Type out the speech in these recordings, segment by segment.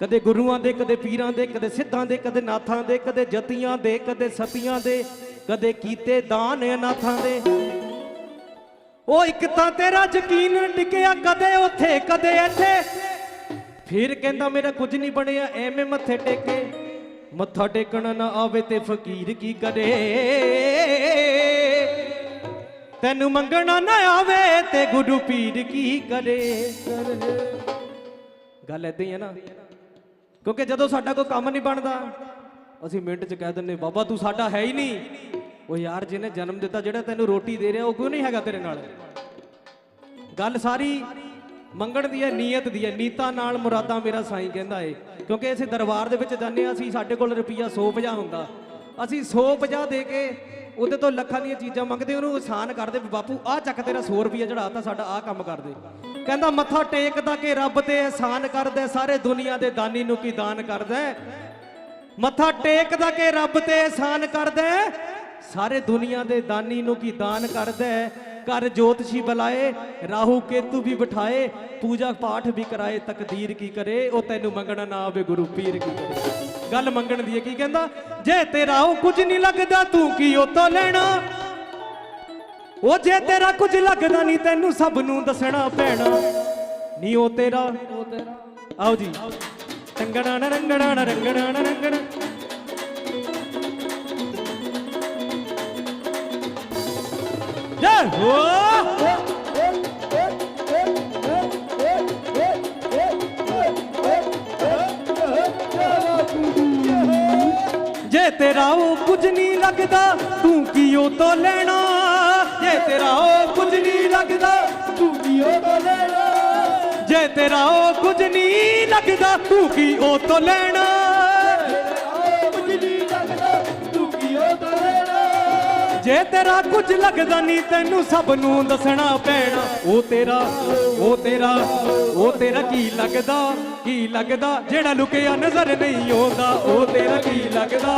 ਕਦੇ ਗੁਰੂਆਂ ਦੇ, ਕਦੇ ਪੀਰਾਂ ਦੇ, ਕਦੇ ਸਿੱਧਾਂ ਦੇ, ਕਦੇ ਨਾਥਾਂ ਦੇ, ਕਦੇ ਜਤੀਆਂ ਦੇ, ਕਦੇ ਸਤੀਆਂ ਦੇ, ਕਦੇ ਕੀਤੇ ਦਾਨ ਅਨਾਥਾਂ ਦੇ। ਉਹ ਇੱਕ ਤਾਂ ਤੇਰਾ ਯਕੀਨ ਟਿਕਿਆ ਕਦੇ ਉੱਥੇ, ਕਦੇ ਇੱਥੇ। ਫਿਰ ਕਹਿੰਦਾ ਮੇਰਾ ਕੁਝ ਨਹੀਂ ਬਣਿਆ, ਐਵੇਂ ਮੱਥੇ ਟੇਕੇ। ਮੱਥਾ ਟੇਕਣ ਨਾ ਆਵੇ ਤੇ ਫਕੀਰ ਕੀ ਕਰੇ। ਤੈਨੂੰ ਮੰਗਣਾ ਨਾ ਆਵੇ ਤੇ ਗੁਰੂ ਪੀਰ ਕੀ ਕਰੇ। ਗੱਲ ਏਦਾਂ ਹੀ ਹੈ ਨਾ। ਕਿਉਂਕਿ ਜਦੋਂ ਸਾਡਾ ਕੋਈ ਕੰਮ ਨਹੀਂ ਬਣਦਾ, ਅਸੀਂ ਮਿੰਟ 'ਚ ਕਹਿ ਦਿੰਨੇ ਬਾਬਾ ਤੂੰ ਸਾਡਾ ਹੈ ਹੀ ਨਹੀਂ। ਉਹ ਯਾਰ ਜਿਹਨੇ ਜਨਮ ਦਿੱਤਾ, ਜਿਹੜਾ ਤੈਨੂੰ ਰੋਟੀ ਦੇ ਰਿਹਾ, ਉਹ ਕਿਉਂ ਨਹੀਂ ਹੈਗਾ ਤੇਰੇ ਨਾਲ? ਗੱਲ ਸਾਰੀ ਮੰਗਣ ਦੀ ਹੈ, ਨੀਅਤ ਦੀ ਹੈ। ਨੀਤਾ ਨਾਲ ਮੁਰਾਦਾਂ ਮੇਰਾ ਸਾਈਂ ਕਹਿੰਦਾ ਏ। ਕਿਉਂਕਿ ਇਸੇ ਦਰਬਾਰ ਦੇ ਵਿੱਚ ਜਾਂਦੇ ਹਾਂ, ਅਸੀਂ ਸਾਡੇ ਕੋਲ ਰੁਪਈਆ 150 ਹੁੰਦਾ। ਅਸੀਂ 150 ਦੇ ਕੇ ਉਹਦੇ ਤੋਂ ਲੱਖਾਂ ਦੀਆਂ ਚੀਜ਼ਾਂ ਮੰਗਦੇ, ਉਹਨੂੰ ਆਸਾਨ ਕਰਦੇ ਵੀ ਬਾਪੂ, ਆਹ ਚੱਕ ਤੇਰਾ 100 ਰੁਪਈਆ ਚੜਾਤਾ ਸਾਡਾ, ਆਹ ਕੰਮ ਕਰਦੇ ਕਹਿੰਦਾ ਮੱਥਾ ਟੇਕਦਾ ਕਿ ਰੱਬ ਤੇ ਆਸਾਨ ਕਰਦਾ ਸਾਰੇ ਦੁਨੀਆ ਦੇ ਦਾਨੀ ਨੂੰ ਕੀ ਦਾਨ ਕਰਦਾ ਮੱਥਾ ਟੇਕਦਾ ਕਿ ਰੱਬ ਤੇ ਆਸਾਨ ਕਰਦਾ ਸਾਰੇ ਦੁਨੀਆ ਦੇ ਦਾਨੀ ਨੂੰ ਕੀ ਦਾਨ ਕਰਦਾ ਕਰ ਜੋਤਸ਼ੀ ਬੁਲਾਏ, ਰਾਹੂ ਕੇਤੂ ਵੀ ਬਿਠਾਏ, ਪੂਜਾ ਪਾਠ ਵੀ ਕਰਾਏ, ਤਕਦੀਰ ਕੀ ਕਰੇ? ਉਹ ਤੈਨੂੰ ਮੰਗਣਾ ਨਾ ਆਵੇ, ਗੁਰੂ ਪੀਰ ਕੀ ਕਰੇ? ਗੱਲ ਮੰਗਣ ਦੀ ਹੈ, ਕੀ ਕਹਿੰਦਾ? ਜੇ ਤੇਰਾ ਉਹ ਕੁਝ ਨਹੀਂ ਲੱਗਦਾ, ਤੂੰ ਕੀ ਉਹ ਲੈਣਾ? ਉਹ ਜੇ ਤੇਰਾ ਕੁਝ ਲੱਗਦਾ ਨਹੀਂ, ਤੈਨੂੰ ਸਭ ਨੂੰ ਦੱਸਣਾ ਪੈਣਾ। ਨਹੀਂ, ਉਹ ਤੇਰਾ। ਆਓ ਜੀ। ਰੰਗਣਾ ਨਾ ਰੰਗਣਾ ਨਾ ਰੰਗਣਾ ਨਾ ਰੰਗਣਾ। ਜੈ। ਹੋ ਜੇ ਤੇਰਾ ਉਹ ਕੁਝ ਨਹੀਂ ਲੱਗਦਾ, ਤੂੰ ਕੀ ਉਹ ਤੋਂ ਲੈਣਾ ਜੇ ਤੇਰਾ ਉਹ ਕੁਝ ਨਹੀਂ ਲੱਗਦਾ, ਤੂੰ ਕੀ ਉਹ ਤੋਂ ਲੈਣਾ? ਜੇ ਤੇਰਾ ਉਹ ਕੁਝ ਨਹੀਂ ਲੱਗਦਾ, ਤੂੰ ਕੀ ਉਹ ਤੋਂ ਲੈਣਾ? ਜੇ ਤੇਰਾ ਕੁਝ ਲੱਗਦਾ ਨਹੀਂ, ਤੈਨੂੰ ਸਭ ਨੂੰ ਦੱਸਣਾ ਪੈਣਾ। ਉਹ ਤੇਰਾ ਉਹ ਤੇਰਾ ਉਹ ਤੇਰਾ ਕੀ ਲੱਗਦਾ? ਕੀ ਲੱਗਦਾ? ਜਿਹੜਾ ਲੁਕਿਆ ਨਜ਼ਰ ਨਹੀਂ ਆਉਂਦਾ, ਉਹ ਤੇਰਾ ਕੀ ਲੱਗਦਾ?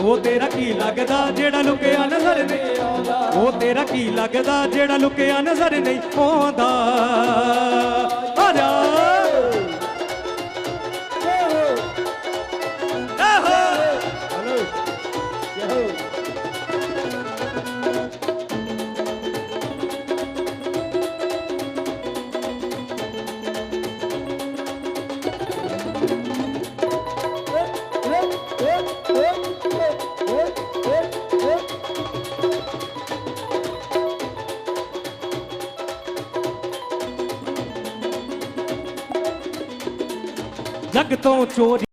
ਉਹ ਤੇਰਾ ਕੀ ਲੱਗਦਾ? ਜਿਹੜਾ ਲੁਕਿਆ ਨਜ਼ਰ ਨਹੀਂ ਆਉਂਦਾ। ਉਹ ਤੇਰਾ ਕੀ ਲੱਗਦਾ ਜਿਹੜਾ ਲੁਕਿਆ ਨਜ਼ਰ ਨਹੀਂ ਆਉਂਦਾ? ਜਗ ਤੋਂ ਚੋਰੀ